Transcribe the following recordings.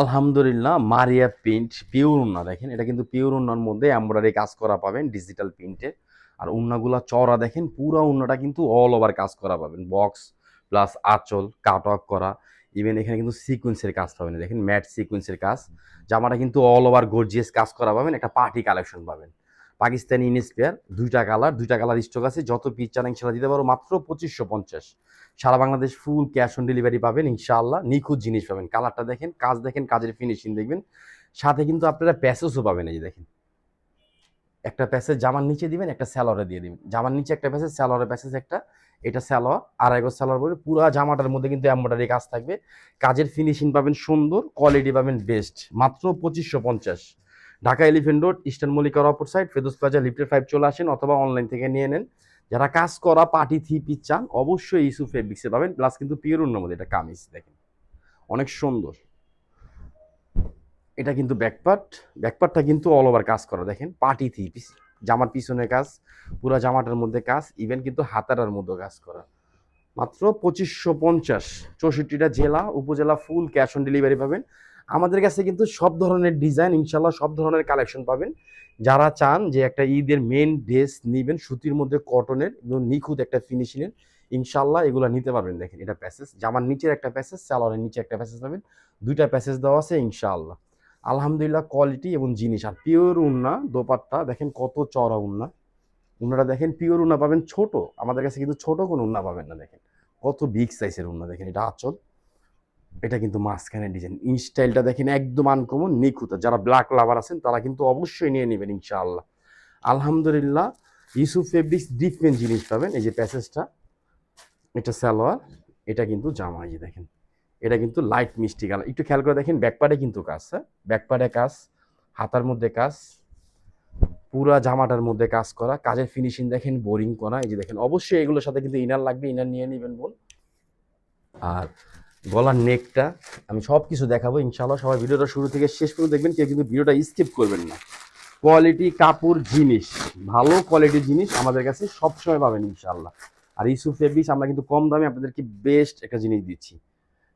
আলহামদুলিল্লাহ, মারিয়া print, pure উন্না দেখেন। এটা কিন্তু পিওর উন্নার মধ্যে এমব্রয়ডারি কাজ করা পাবেন ডিজিটাল প্রিন্টে আর উন্নাগুলা চওড়া দেখেন, পুরো উন্নাটা কিন্তু অল ওভার কাজ করা পাবেন। বক্স প্লাস আঁচল কাট অফ করা। ইভেন এখানে কিন্তু সিকুয়েন্সের কাজ পাবেন। দেখেন ম্যাট সিকুয়েন্সের কাজ। জামাটা কিন্তু অল ওভার গর্জিয়াস কাজ করা পাবেন, একটা পার্টি কালেকশন পাবেন। পাকিস্তানি ইনস্পেয়ার দুইটা কালার দুইটা কালার স্টক আছে। যত পিস চান ইনশাল্লাহ দিতে পারো, মাত্র পঁচিশশো পঞ্চাশ। সারা Bangladesh full cash on delivery পাবেন ইনশাআল্লাহ নিখুঁত জিনিস পাবেন। কালারটা দেখেন, কাজ দেখেন, কাজের ফিনিশিং দেখবেন। সাথে কিন্তু আপনারা প্যাসেজও পাবেন এই যে দেখেন। একটা প্যাসেজ জামার নিচে দিবেন, একটা স্যালোয়ারে দিয়ে দিবেন। জামার নিচে একটা প্যাসেজ স্যালোয়ারের প্যাসেজ একটা। এটা স্যালোয়ার আড়াই গজ স্যালোয়ার পরে পুরো জামাটার মধ্যে কিন্তু এমব্রয়ডারি কাজ থাকবে। কাজের ফিনিশিং পাবেন সুন্দর কোয়ালিটি পাবেন বেস্ট মাত্র পঁচিশশো পঞ্চাশ। ঢাকা এলিফেন্ট রোড ইস্টার্ন মল্লিকার অপর সাইড ফেদুস প্লাজা লিফটের ফাইভ চলে আসেন অথবা অনলাইন থেকে নিয়ে নেন। যারা কাজ করা পার্টি থ্রি পিস চান, অবশ্যই ইস্যু ফেব্রিক্সে পাবেন। প্লাস কিন্তু পিওর উন্নর মধ্যে এটা কামিজ, দেখেন। অনেক সুন্দর। এটা কিন্তু ব্যাকপার্ট ব্যাকপার্টটা কিন্তু অল ওভার কাজ করা, দেখেন। পার্টি থ্রি পিস জামার পিছনে কাজ, পুরো জামাটার মধ্যে কাজ ইভেন কিন্তু হাতাটার মধ্যে কাজ করা। মাত্র পঁচিশশো পঞ্চাশ। চৌষট্টিটা জেলা, উপজেলা ফুল ক্যাশ অন ডেলিভারি পাবেন। আমাদের কাছে কিন্তু সব ধরনের ডিজাইন ইনশাল্লাহ সব ধরনের কালেকশন পাবেন। যারা চান যে একটা ঈদের মেন ড্রেস নিবেন, সুতির মধ্যে কটনের নিখুঁত একটা ফিনিশিংয়ের ইনশাল্লাহ এগুলো নিতে পারবেন। দেখেন, এটা প্যাসেজ জামার নিচের একটা প্যাসেজ সালোয়ারের নিচে একটা প্যাসেজ পাবেন। দুইটা প্যাসেজ দেওয়া আছে ইনশাল্লাহ আলহামদুলিল্লাহ কোয়ালিটি এবং জিনিস, আর পিওর উন্না, দোপাট্টা, দেখেন কত চড়া উন্না। উন্নাটা দেখেন পিওর উন্না পাবেন, ছোট। আমাদের কাছে কিন্তু ছোট কোনো উন্না পাবেন না, দেখেন। কত বিগ সাইজের উন্না, দেখেন, এটা আচল। এটা কিন্তু মাঝখানে ডিজাইন ইন স্টাইলটা দেখেন একদম আনকমন নিখুঁত। যারা ব্ল্যাক লাভার আছেন, তারা কিন্তু অবশ্যই নিয়ে নেবেন, ইনশাআল্লাহ। আলহামদুলিল্লাহ ইউসুফ ফেব্রিক্স ডিফারেন্ট জিনিস পাবেন। এই যে প্যাসেজটা এটা সালোয়ার, এটা কিন্তু জামা, এই যে দেখেন। এটা কিন্তু লাইট মিষ্টি কালার একটু খেয়াল করে দেখেন ব্যাকপার্টে কিন্তু কাজ হ্যাঁ? ব্যাকপার্টে কাজ, হাতার মধ্যে কাজ, পুরা জামাটার মধ্যে কাজ করা। কাজের ফিনিশিং দেখেন বোরিং করা। এই যে দেখেন, অবশ্যই এগুলোর সাথে কিন্তু ইনার লাগবে ইনার নিয়ে নেবেন বোন। আর গলার নেকটা আমি সব কিছু দেখাবো, ইনশাআল্লাহ সবাই ভিডিওটা শুরু থেকে শেষ পর্যন্ত দেখবেন, কেউ কিন্তু ভিডিওটা স্কিপ করবেন না। কোয়ালিটি কাপড় জিনিস, ভালো কোয়ালিটির জিনিস আমাদের কাছে সবসময় পাবেন, ইনশাআল্লাহ। আর ইস্যু ফেব্রিক্স আমরা কিন্তু কম দামে আপনাদেরকে বেস্ট একটা জিনিস দিচ্ছি।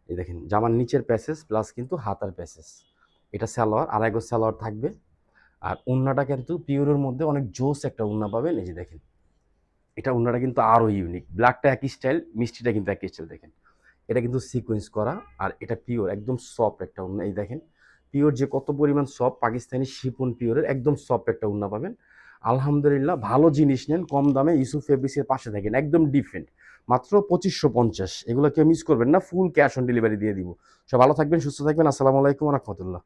এই দেখেন, জামার নিচের প্যাসেজ প্লাস কিন্তু হাতার প্যাসেজ এটা সালোয়ার আড়াই গজ সালোয়ার থাকবে। আর উন্নাটা কিন্তু পিওরের মধ্যে অনেক জোস একটা উন্না পাবেন, এই যে দেখেন। এটা উন্নাটা কিন্তু আরও ইউনিক ব্ল্যাকটা একই স্টাইল মিষ্টিটা কিন্তু একই স্টাইল দেখেন। এটা কিন্তু সিকোয়েন্স করা আর এটা পিওর একদম সফট একটা উন্না, এই দেখেন। পিওর যে কত পরিমাণ সফট পাকিস্তানি শিপন পিওরের একদম সফট একটা উন্না পাবেন। আলহামদুলিল্লাহ, ভালো জিনিস নেন, কম দামে ইস্যু ফেব্রিক্সের পাশে থাকেন, একদম ডিফারেন্ট মাত্র পঁচিশশো পঞ্চাশ। এগুলো কেউ মিস করবেন না ফুল ক্যাশ অন ডেলিভারি দিয়ে দিব। সব ভালো থাকবেন, সুস্থ থাকবেন। আসসালামু আলাইকুম রহমতুল্লাহ।